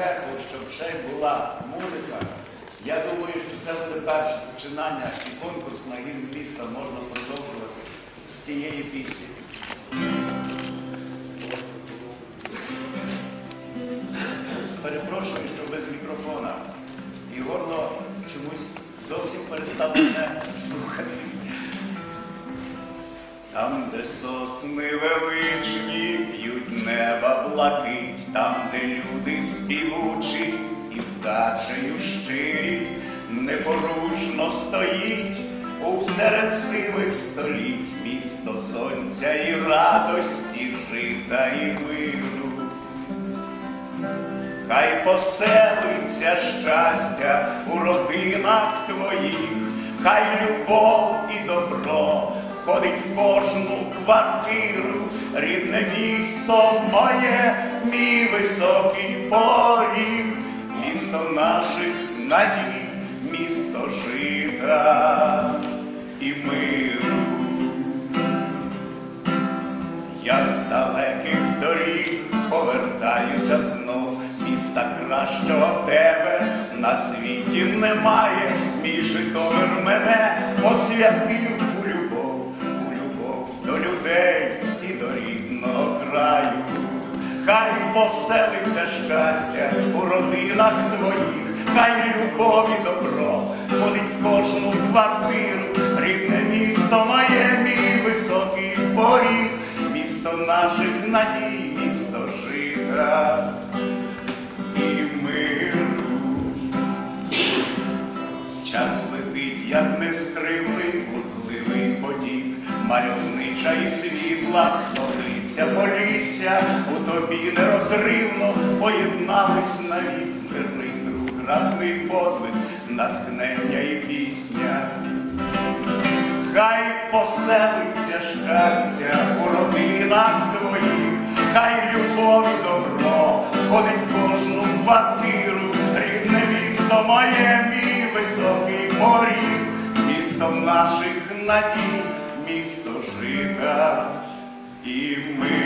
оркестру, щоб ще й була музика. Я думаю, що це буде перше починання і конкурс на гімн міста можна продовжувати з цієї пісні. Перепрошую, що без мікрофона. І горло чомусь зовсім перестало мене слухати. Там, де сосни величні, п'ють неба блакить, там, де люди співучі і вдачею щирі, непорушно стоїть усеред сивих століть, місто сонця і радості, жита і миру. Хай поселиться щастя у родинах твоїх, хай любов і добро входить в кожну квартиру, рідне місто моє, мій високий поріг, місто наших надій, місто жита і миру. Я з далеких доріг повертаюся знов. Міста кращого тебе на світі немає. Мій Житомир мене освятив поселиться щастя у родинах твоїх, хай любов і добро ходить в кожну квартиру, рідне місто моє, мій високий поріг, місто наших надій, місто жита і миру. Час летить, як нестримний, бурхливий потік, мальовнича і світла столиця полісся, у тобі нерозривно поєднались навік мирний друг, радний подвиг, натхнення і пісня. Хай поселиться щастя у родинах твоїх, хай любов і добро ходить в кожну квартиру, рідне місто моє, мій високий поріг, місто наших надій, місто жита і ми.